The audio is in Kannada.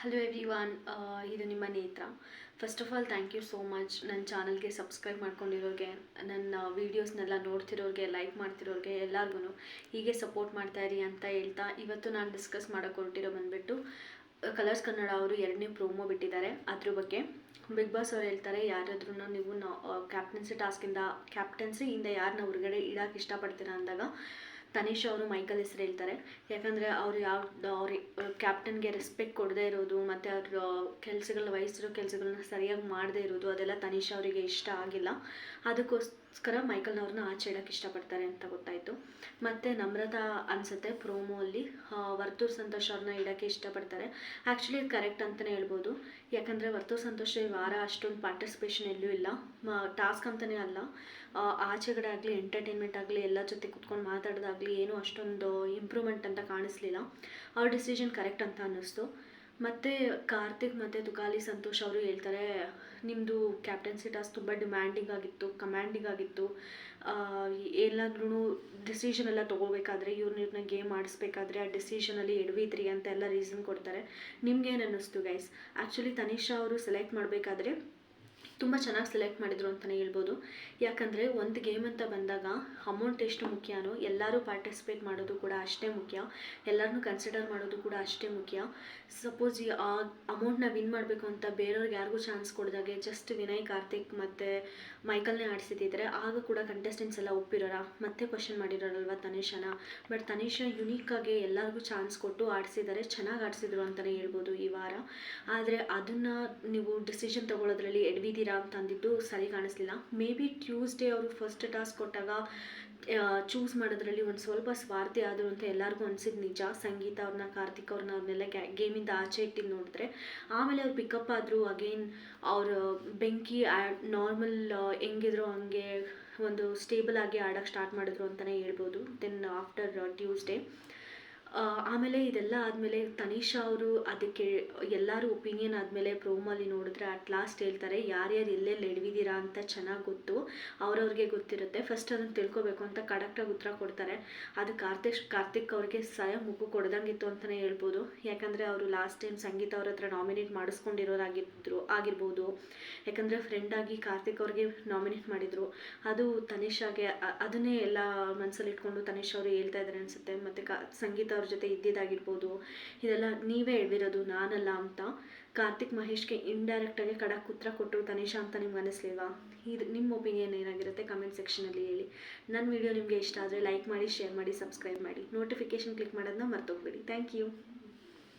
ಹಲೋ ಎವ್ರಿ ವಾನ್ ಇದು ನಿಮ್ಮ Netra. First of all thank you so much ನನ್ನ ಚಾನಲ್ಗೆ ಸಬ್ಸ್ಕ್ರೈಬ್ ಮಾಡ್ಕೊಂಡಿರೋರಿಗೆ ನನ್ನ ವೀಡಿಯೋಸ್ನೆಲ್ಲ ನೋಡ್ತಿರೋರಿಗೆ ಲೈಕ್ ಮಾಡ್ತಿರೋರಿಗೆ ಎಲ್ಲರಿಗೂ ಹೀಗೆ ಸಪೋರ್ಟ್ ಮಾಡ್ತಾ ಇರಿ ಅಂತ ಹೇಳ್ತಾ ಇವತ್ತು ನಾನು ಡಿಸ್ಕಸ್ ಮಾಡೋಕೆ ಹೊರಟಿರೋ ಬಂದುಬಿಟ್ಟು ಕಲರ್ಸ್ ಕನ್ನಡ ಅವರು ಎರಡನೇ ಪ್ರೋಮೋ ಬಿಟ್ಟಿದ್ದಾರೆ. ಅದ್ರ ಬಗ್ಗೆ ಬಿಗ್ ಬಾಸ್ ಅವ್ರು ಹೇಳ್ತಾರೆ ಯಾರಾದ್ರೂ ನೀವು ಕ್ಯಾಪ್ಟನ್ಸಿ ಟಾಸ್ಕಿಂದ ಕ್ಯಾಪ್ಟನ್ಸಿಯಿಂದ ಯಾರನ್ನ ಹೊರಗಡೆ ಇಡೋಕೆ ಇಷ್ಟಪಡ್ತೀರಾ ಅಂದಾಗ ತನಿಷ್ ಅವರು ಮೈಕಲ್ ಹೆಸರು ಹೇಳ್ತಾರೆ. ಯಾಕಂದರೆ ಅವ್ರು ಯಾವ, ಅವ್ರ ಕ್ಯಾಪ್ಟನ್ಗೆ ರೆಸ್ಪೆಕ್ಟ್ ಕೊಡದೇ ಇರೋದು, ಮತ್ತು ಅವ್ರ ಕೆಲಸಗಳ ವಹಿಸಿರೋ ಕೆಲಸಗಳನ್ನ ಸರಿಯಾಗಿ ಮಾಡದೇ ಇರೋದು, ಅದೆಲ್ಲ ತನಿಷ್ ಅವರಿಗೆ ಇಷ್ಟ ಆಗಿಲ್ಲ. ಅದಕ್ಕೋಸ್ಕರ ಮೈಕಲ್ನವ್ರನ್ನ ಆಚೆ ಇಡೋಕ್ಕೆ ಇಷ್ಟಪಡ್ತಾರೆ ಅಂತ ಗೊತ್ತಾಯಿತು. ಮತ್ತು ನಮ್ರತಾ ಅನಿಸುತ್ತೆ ಪ್ರೋಮೋ ಅಲ್ಲಿ ವರ್ತೂರ್ ಸಂತೋಷ್ ಅವ್ರನ್ನ ಇಡೋಕ್ಕೆ ಇಷ್ಟಪಡ್ತಾರೆ. ಆ್ಯಕ್ಚುಲಿ ಕರೆಕ್ಟ್ ಅಂತಲೇ ಹೇಳ್ಬೋದು. ಯಾಕಂದರೆ ವರ್ತೂರ್ ಸಂತೋಷ್ ಈ ವಾರ ಅಷ್ಟೊಂದು ಪಾರ್ಟಿಸಿಪೇಷನ್ ಎಲ್ಲೂ ಇಲ್ಲ. ಟಾಸ್ಕ್ ಅಂತಲೇ ಅಲ್ಲ. ಆಚೆಗಡೆ ಆಗಲಿ ಎಂಟರ್ಟೈನ್ಮೆಂಟ್ ಆಗಲಿ ಎಲ್ಲ ಜೊತೆ ಕುತ್ಕೊಂಡು ಮಾತಾಡೋದಾಗಲಿ ಏನೂ ಅಷ್ಟೊಂದು ಇಂಪ್ರೂವ್ಮೆಂಟ್ ಅಂತ ಕಾಣಿಸ್ಲಿಲ್ಲ. ಅವ್ರ ಡಿಸಿಷನ್ ಕರೆಕ್ಟ್ ಅಂತ ಅನ್ನಿಸ್ತು. ಮತ್ತು ಕಾರ್ತಿಕ್ ಮತ್ತು ದುಖಾಲಿ ಸಂತೋಷ್ ಅವರು ಹೇಳ್ತಾರೆ ನಿಮ್ಮದು ಕ್ಯಾಪ್ಟನ್ಸಿ ಟಾಸ್ಕ್ ತುಂಬ ಡಿಮ್ಯಾಂಡಿಂಗ್ ಆಗಿತ್ತು ಕಮ್ಯಾಂಡಿಂಗ್ ಆಗಿತ್ತು. ಎಲ್ಲಾದ್ರೂ ಡಿಸಿಷನ್ ಎಲ್ಲ ತೊಗೋಬೇಕಾದ್ರೆ ಇವ್ರನ್ನ ಗೇಮ್ ಆಡಿಸ್ಬೇಕಾದ್ರೆ ಆ ಡಿಸಿಷನಲ್ಲಿ ಎಡವಿದ್ರಿ ಅಂತ ಎಲ್ಲ ರೀಸನ್ ಕೊಡ್ತಾರೆ. ನಿಮ್ಗೇನು ಅನ್ನಿಸ್ತು ಗೈಸ್ ಆ್ಯಕ್ಚುಲಿ ತನಿಷಾ ಅವರು ಸೆಲೆಕ್ಟ್ ಮಾಡಬೇಕಾದ್ರೆ ತುಂಬ ಚೆನ್ನಾಗಿ ಸೆಲೆಕ್ಟ್ ಮಾಡಿದರು ಅಂತಲೇ ಹೇಳ್ಬೋದು. ಯಾಕಂದರೆ ಒಂದು ಗೇಮ್ ಅಂತ ಬಂದಾಗ ಅಮೌಂಟ್ ಎಷ್ಟು ಮುಖ್ಯನೋ ಎಲ್ಲರೂ ಪಾರ್ಟಿಸಿಪೇಟ್ ಮಾಡೋದು ಕೂಡ ಅಷ್ಟೇ ಮುಖ್ಯ. ಎಲ್ಲರನ್ನೂ ಕನ್ಸಿಡರ್ ಮಾಡೋದು ಕೂಡ ಅಷ್ಟೇ ಮುಖ್ಯ. ಸಪೋಸ್ ಈ ಆ ಅಮೌಂಟ್ನ ವಿನ್ ಮಾಡಬೇಕು ಅಂತ ಬೇರೆಯವ್ರಿಗೆ ಯಾರಿಗೂ ಚಾನ್ಸ್ ಕೊಡಿದಾಗೆ ಜಸ್ಟ್ ವಿನಯ್, ಕಾರ್ತಿಕ್ ಮತ್ತು ಮೈಕಲ್ನೇ ಆಡಿಸಿದ್ದಿದ್ರೆ ಆಗ ಕೂಡ ಕಂಟೆಸ್ಟೆಂಟ್ಸ್ ಎಲ್ಲ ಒಪ್ಪಿರೋರ? ಮತ್ತೆ ಕ್ವಶನ್ ಮಾಡಿರೋರಲ್ವ ತನೇಶನ? ಬಟ್ ತನಿಷಾ ಯುನೀಕಾಗಿ ಎಲ್ಲರಿಗೂ ಚಾನ್ಸ್ ಕೊಟ್ಟು ಆಡಿಸಿದ್ದಾರೆ ಚೆನ್ನಾಗಿ ಆಡಿಸಿದ್ರು ಅಂತಲೇ ಹೇಳ್ಬೋದು ಈ ವಾರ. ಆದರೆ ಅದನ್ನು ನೀವು ಡಿಸಿಷನ್ ತೊಗೊಳೋದ್ರಲ್ಲಿ ಎಡವಿದ್ದೀರಾ ಅಂತ ಅಂದಿದ್ದು ಸರಿ ಕಾಣಿಸ್ಲಿಲ್ಲ. ಮೇ ಬಿ ಟ್ಯೂಸ್ಡೇ ಅವರು ಫಸ್ಟ್ ಟಾಸ್ಕ್ ಕೊಟ್ಟಾಗ ಚೂಸ್ ಮಾಡೋದ್ರಲ್ಲಿ ಒಂದು ಸ್ವಲ್ಪ ಸ್ವಾರ್ಥಿ ಆದರು ಅಂತ ಎಲ್ಲರಿಗೂ ಅನ್ಸಿದ್ದು ನಿಜ. ಸಂಗೀತ ಅವ್ರನ್ನ ಕಾರ್ತಿಕ್ ಅವ್ರನ್ನ ಅವ್ರನ್ನೆಲ್ಲ ಗೇಮಿಂದ ಆಚೆ ಇಟ್ಟಿದ್ದು ನೋಡಿದ್ರೆ. ಆಮೇಲೆ ಅವ್ರು ಪಿಕಪ್ ಆದರೂ ಅಗೇನ್ ಅವರು ಬೆಂಕಿ ನಾರ್ಮಲ್ ಹೆಂಗಿದ್ರು ಹಂಗೆ ಒಂದು ಸ್ಟೇಬಲ್ ಆಗಿ ಆಡೋಕ್ಕೆ ಸ್ಟಾರ್ಟ್ ಮಾಡಿದ್ರು ಅಂತಲೇ ಹೇಳ್ಬೋದು. ದೆನ್ ಆಫ್ಟರ್ ಟ್ಯೂಸ್ಡೇ ಆಮೇಲೆ ಇದೆಲ್ಲ ಆದಮೇಲೆ ತನಿಷಾ ಅವರು ಅದಕ್ಕೆ ಎಲ್ಲರೂ ಒಪಿನಿಯನ್ ಆದಮೇಲೆ ಪ್ರೋಮಲ್ಲಿ ನೋಡಿದ್ರೆ ಅಟ್ ಲಾಸ್ಟ್ ಹೇಳ್ತಾರೆ, ಯಾರ್ಯಾರು ಎಲ್ಲೆಲ್ಲಿ ಎಡವಿದ್ದೀರಾ ಅಂತ ಚೆನ್ನಾಗಿ ಗೊತ್ತು, ಅವ್ರವ್ರಿಗೆ ಗೊತ್ತಿರುತ್ತೆ. ಫಸ್ಟ್ ಅದನ್ನು ತಿಳ್ಕೊಬೇಕು ಅಂತ ಕಡಕ್ಟಾಗಿ ಉತ್ತರ ಕೊಡ್ತಾರೆ. ಅದು ಕಾರ್ತಿಕ್ ಕಾರ್ತಿಕ್ ಅವ್ರಿಗೆ ಸಹ ಮುಗು ಕೊಡ್ದಂಗಿತ್ತು ಅಂತಲೇ ಹೇಳ್ಬೋದು. ಯಾಕಂದರೆ ಅವರು ಲಾಸ್ಟ್ ಟೈಮ್ ಸಂಗೀತ ಅವ್ರ ಹತ್ರ ನಾಮಿನೇಟ್ ಮಾಡಿಸ್ಕೊಂಡಿರೋರಾಗಿದ್ರು ಆಗಿರ್ಬೋದು. ಯಾಕಂದರೆ ಫ್ರೆಂಡಾಗಿ ಕಾರ್ತಿಕ್ ಅವ್ರಿಗೆ ನಾಮಿನೇಟ್ ಮಾಡಿದರು. ಅದು ತನಿಷಾಗೆ ಅದನ್ನೇ ಎಲ್ಲ ಮನಸ್ಸಲ್ಲಿ ಇಟ್ಕೊಂಡು ತನಿಷ್ ಅವರು ಹೇಳ್ತಾ ಇದ್ದಾರೆ ಅನಿಸುತ್ತೆ. ಮತ್ತು ಕಾ, ಸಂಗೀತ ಅವ್ರ ಜೊತೆ ಇದ್ದಿದ್ದಾಗಿರ್ಬೋದು. ಇದೆಲ್ಲ ನೀವೇ ಹೇಳ್ದಿರೋದು, ನಾನಲ್ಲ ಅಂತ. ಕಾರ್ತಿಕ್ ಮಹೇಶ್ಗೆ ಇಂಡೈರೆಕ್ಟಾಗಿ ಖಡಕ್ ಉತ್ತರ ಕೊಟ್ಟರು ತನಿಷಾ ಅಂತ ನಿಮ್ಗೆ ಅನಿಸ್ಲಿಲ್ವಾ? ಇದು ನಿಮ್ಮ ಒಪಿನಿಯನ್ ಏನಾಗಿರುತ್ತೆ ಕಮೆಂಟ್ ಸೆಕ್ಷನಲ್ಲಿ ಹೇಳಿ. ನನ್ನ ವಿಡಿಯೋ ನಿಮಗೆ ಇಷ್ಟ ಆದರೆ ಲೈಕ್ ಮಾಡಿ ಶೇರ್ ಮಾಡಿ ಸಬ್ಸ್ಕ್ರೈಬ್ ಮಾಡಿ. ನೋಟಿಫಿಕೇಷನ್ ಕ್ಲಿಕ್ ಮಾಡೋದನ್ನ ಮರ್ತೋಗ್ಬೇಡಿ. Thank you